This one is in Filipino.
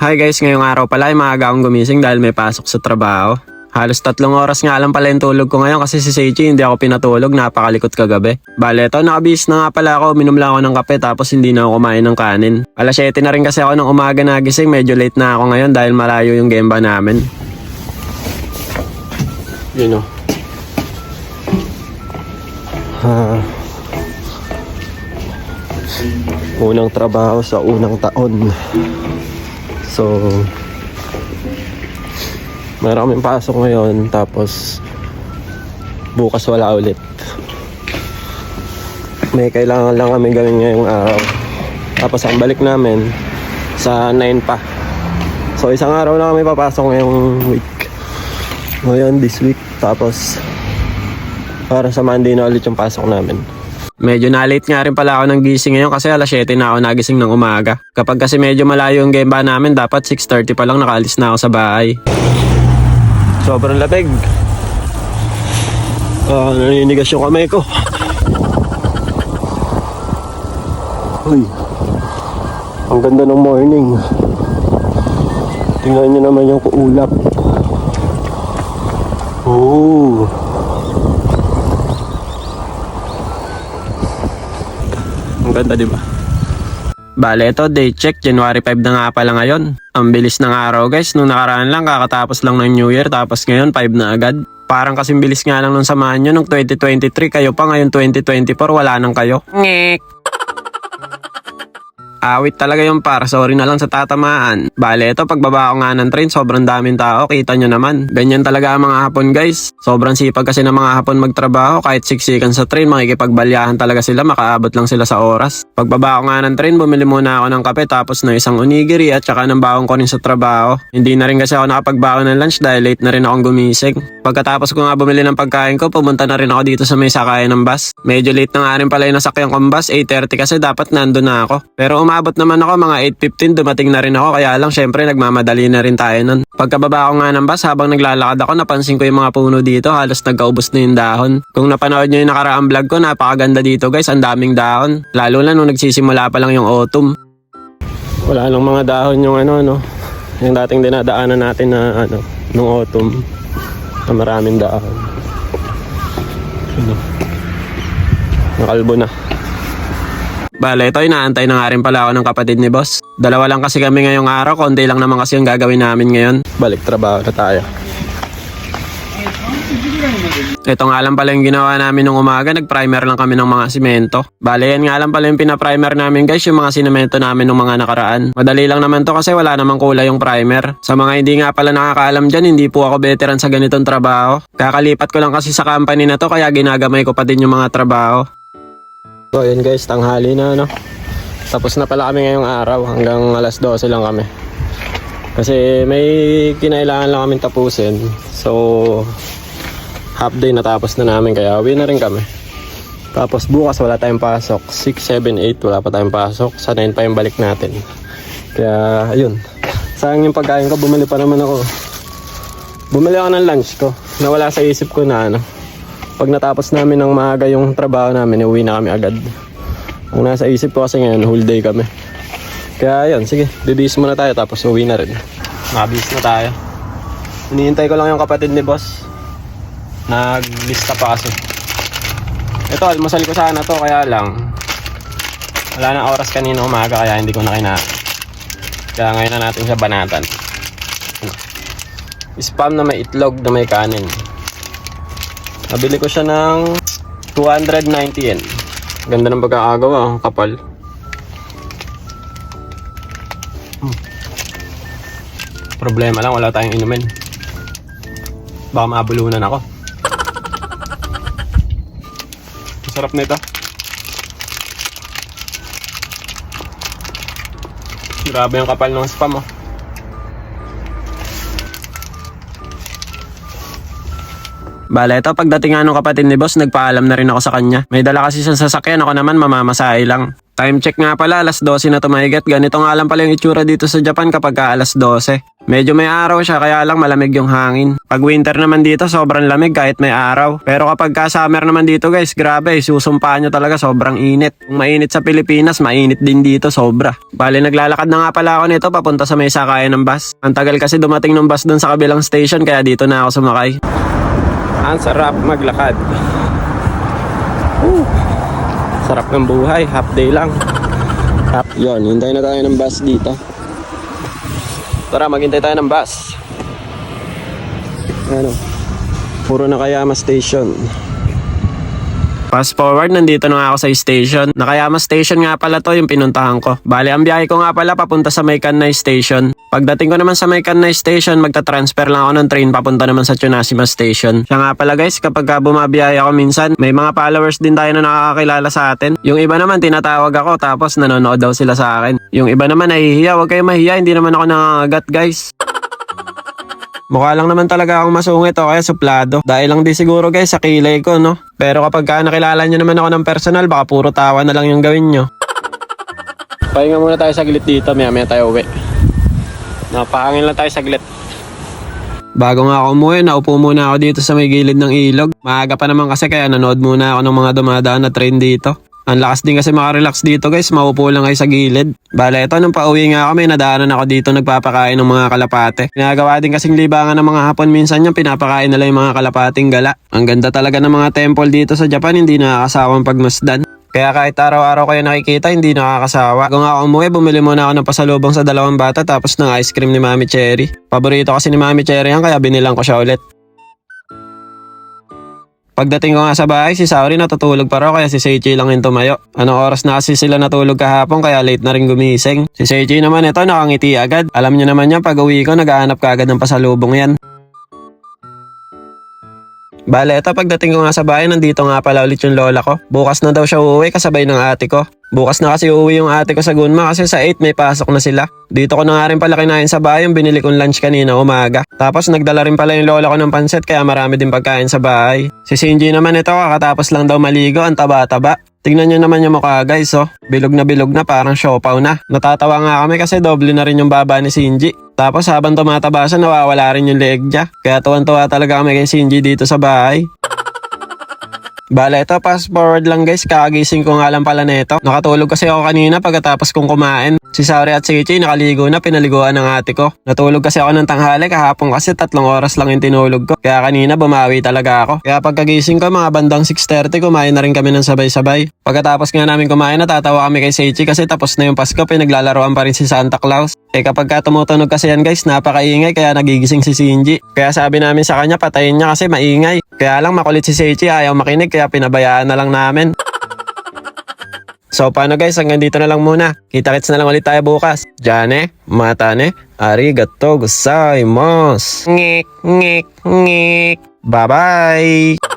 Hi guys, ngayong araw pala ay maaga akong gumising dahil may pasok sa trabaho. Halos tatlong oras nga lang pala yung tulog ko ngayon kasi si Seichi hindi ako pinatulog, napakalikot kagabi. Bale, ito nakabihis na nga pala ako, minom lang ako ng kape tapos hindi na ako kumain ng kanin. Alas 7 na rin kasi ako ng umaga nagising, medyo late na ako ngayon dahil malayo yung gemba namin. Yun o. unang trabaho sa unang taon. So, meron kaming pasok ngayon tapos bukas wala ulit. May kailangan lang kami gawin ngayong araw. Tapos ang balik namin sa 9 pa. So isang araw lang kami papasok ngayong week. Ngayon this week. Tapos para sa Monday na ulit yung pasok namin. Medyo na-late nga rin pala ako ng gising ngayon kasi alas 7 na ako nagising ng umaga. Kapag kasi medyo malayo yung gemba namin, dapat 6.30 pa lang nakaalis na ako sa bahay. Sobrang labig. Ah, naninigas yung kamay ko. Uy. Ang ganda ng morning. Tingnan nyo naman yung kuulap. Oh. Ang ganda, di ba? Bale, ito, day check. January 5 na nga pala ngayon. Ang bilis ng araw, guys. Nung nakaraan lang, kakatapos lang ng New Year. Tapos ngayon, 5 na agad. Parang kasing bilis nga lang nung samahan nyo. Nung 2023, kayo pa. Ngayon, 2024, wala nang kayo. Ngek! Awit talaga yung par, sorry na lang sa tatamaan. Bale, ito pagbaba ko nga ng train, sobrang daming tao, kita nyo naman. Ganyan talaga ang mga hapon guys. Sobrang sipag kasi ng mga hapon magtrabaho, kahit siksikan sa train, makikipagbalyahan talaga sila, makaabot lang sila sa oras. Pagbaba ko nga ng train, bumili muna ako ng kape, tapos ng isang onigiri at saka ng bawang ko rin sa trabaho. Hindi na rin kasi ako nakapagbaon ng lunch dahil late na rin akong gumising. Pagkatapos ko nga bumili ng pagkain ko, pumunta na rin ako dito sa may sakayan ng bus. Medyo late na nga rin pala yung nasakyan kong bus, 8.30 kasi dapat nandun na ako. Pero umabot naman ako mga 8.15, dumating na rin ako kaya lang syempre nagmamadali na rin tayo nun. Pagkababa ko nga ng bus habang naglalakad ako, napansin ko yung mga puno dito, halos nagkaubos na yung dahon. Kung napanood nyo yung nakaraang vlog ko, napakaganda dito guys, ang daming dahon. Lalo na nung nagsisimula pa lang yung autumn. Wala nang mga dahon yung ano, no? Yung dating dinadaanan natin na ano, nung autumn na maraming dahon. Ano? Nakalbo na. Bale, ito inaantay na nga rin pala ako ng kapatid ni boss. Dalawa lang kasi kami ngayong araw, konti lang naman kasi yung gagawin namin ngayon. Balik trabaho na tayo. Ito nga lang pala yung ginawa namin nung umaga, nag-primer lang kami ng mga simento. Bale, yan nga lang pala yung pina-primer namin guys, yung mga sinemento namin nung mga nakaraan. Madali lang naman to kasi wala namang kulay yung primer. Sa mga hindi nga pala nakakaalam dyan, hindi po ako veteran sa ganitong trabaho. Kakalipat ko lang kasi sa company na to, kaya ginagamay ko pa din yung mga trabaho. So, yun guys, tanghali na, no? Tapos na pala kami ngayong araw, hanggang alas 12 lang kami. Kasi may kinailangan lang kami tapusin. So, half day natapos na namin, kaya uwi na rin kami. Tapos bukas wala tayong pasok. 6, 7, 8, wala pa tayong pasok. Sa 9 pa yung balik natin. Kaya, ayun. Sayang yung pagkain ko, bumili pa naman ako. Bumili ako ng lunch ko. Nawala sa isip ko na ano, pag natapos namin ng maaga yung trabaho namin, uwi na kami agad. Ang nasa isip ko kasi ngayon, whole day kami. Kaya yun, sige, bibis muna tayo tapos uwi na rin. Mabis na tayo. Hinihintay ko lang yung kapatid ni boss. Naglista pa kasi. Ito, almusal ko sana to, kaya lang. Wala na oras kanina umaga, kaya hindi ko na kina... Kaya ngayon na natin siya banatan. Ano? Spam na may itlog na may kanin. Nabili ko siya ng 290 yen. Ganda ng pagkakagawa, ang kapal. Hmm. Problema lang, wala tayong inumin. Baka mabulunan ako. Ang Sarap nito. Grabe yung kapal ng spam oh. Bale, ito pagdating nga nung kapatid ni boss, nagpaalam na rin ako sa kanya. May dala kasi siyang sasakyan, ako naman mamamasahe lang. Time check nga pala, alas 12 na tumahigat. Ganito nga lang pala yung itsura dito sa Japan kapag ka alas 12. Medyo may araw siya kaya lang malamig yung hangin. Pag winter naman dito sobrang lamig kahit may araw. Pero kapag ka summer naman dito guys, grabe, susumpaan nyo talaga sobrang init. Kung mainit sa Pilipinas, mainit din dito sobra. Bale naglalakad na nga pala ako nito papunta sa may sakayan ng bus. Ang tagal kasi dumating ng bus dun sa kabilang station kaya dito na ako sumakay. Ang sarap maglakad. Woo. Sarap ng buhay, half day lang. Half, yon, hintay na tayo ng bus dito. Tara, maghintay tayo ng bus. Ano? Puro Nakayama Station. Fast forward, nandito na ako sa station. Nakayama Station nga pala to yung pinuntahan ko. Bali, ang biyahe ko nga pala papunta sa May Station. Pagdating ko naman sa May Station, magta-transfer lang ako ng train papunta naman sa Tsunashima Station. Siya nga pala guys, kapag ka bumabiyahe ako minsan, may mga followers din tayo na nakakakilala sa atin. Yung iba naman tinatawag ako tapos nanonood daw sila sa akin. Yung iba naman nahihiya, huwag kayong mahiya, hindi naman ako nangangagat guys. Mukha lang naman talaga akong masungit o kaya suplado. Dahil lang di siguro guys sa kilay ko, no? Pero kapag ka nakilala nyo naman ako ng personal, baka puro tawa na lang yung gawin nyo. Pahinga muna tayo saglit dito, maya maya tayo uwi. Napahangin lang tayo saglit. Bago nga ako umuwi, naupo muna ako dito sa may gilid ng ilog. Maaga pa naman kasi kaya nanood muna ako ng mga dumadaan na train dito. Ang lakas din kasi makarelax dito guys, maupo lang kayo sa gilid. Bale, ito nung pauwi nga kami, nadaanan ako dito nagpapakain ng mga kalapate. Ginagawa din kasing libangan ng mga hapon minsan yung pinapakain nila yung mga kalapating gala. Ang ganda talaga ng mga temple dito sa Japan, hindi nakakasawang pagmasdan. Kaya kahit araw-araw kayo nakikita, hindi nakakasawa. Kung ako umuwi, bumili muna ako ng pasalubong sa dalawang bata tapos ng ice cream ni Mami Cherry. Paborito kasi ni Mami Cherry yan kaya binilang ko siya ulit. Pagdating ko nga sa bahay, si Sauri natutulog pa raw kaya si Seichi lang yung tumayo. Anong oras na kasi sila natulog kahapon kaya late na rin gumising. Si Seichi naman ito nakangiti agad. Alam niyo naman yan pag uwi ko naghahanap ka agad ng pasalubong yan. Bale, ito pagdating ko nga sa bahay, nandito nga pala ulit yung lola ko. Bukas na daw siya uuwi kasabay ng ate ko. Bukas na kasi uuwi yung ate ko sa Gunma kasi sa 8 may pasok na sila. Dito ko na nga rin pala kinain sa bahay yung binili kong lunch kanina umaga. Tapos nagdala rin pala yung lola ko ng pansit kaya marami din pagkain sa bahay. Si Shinji naman ito kakatapos lang daw maligo ang taba-taba. Tingnan nyo naman yung mukha guys oh. Bilog na bilog na parang siopaw na. Natatawa nga kami kasi doble na rin yung baba ni Shinji. Tapos habang tumataba siya nawawala rin yung leeg niya. Kaya tuwan-tuwa talaga kami kay Shinji dito sa bahay. Bale, ito, fast forward lang guys. Kakagising ko nga lang pala nito. Nakatulog kasi ako kanina pagkatapos kong kumain. Si Sauri at si Ichi nakaligo na, pinaliguan ng ate ko. Natulog kasi ako ng tanghali kahapon kasi tatlong oras lang yung tinulog ko. Kaya kanina bumawi talaga ako. Kaya pagkagising ko mga bandang 6.30 kumain na rin kami ng sabay-sabay. Pagkatapos nga namin kumain natatawa kami kay Seichi kasi tapos na yung Pasko pinaglalaroan pa rin si Santa Claus. Eh kapag ka tumutunog kasi yan guys napakaingay kaya nagigising si Shinji. Kaya sabi namin sa kanya patayin niya kasi maingay. Kaya lang makulit si Seichi ayaw makinig kaya pinabayaan na lang namin. So paano guys, hanggang dito na lang muna. Kita-kits na lang ulit tayo bukas. Jane, matane, arigato gozaimasu. Ngik, ngik, ngik. Bye-bye!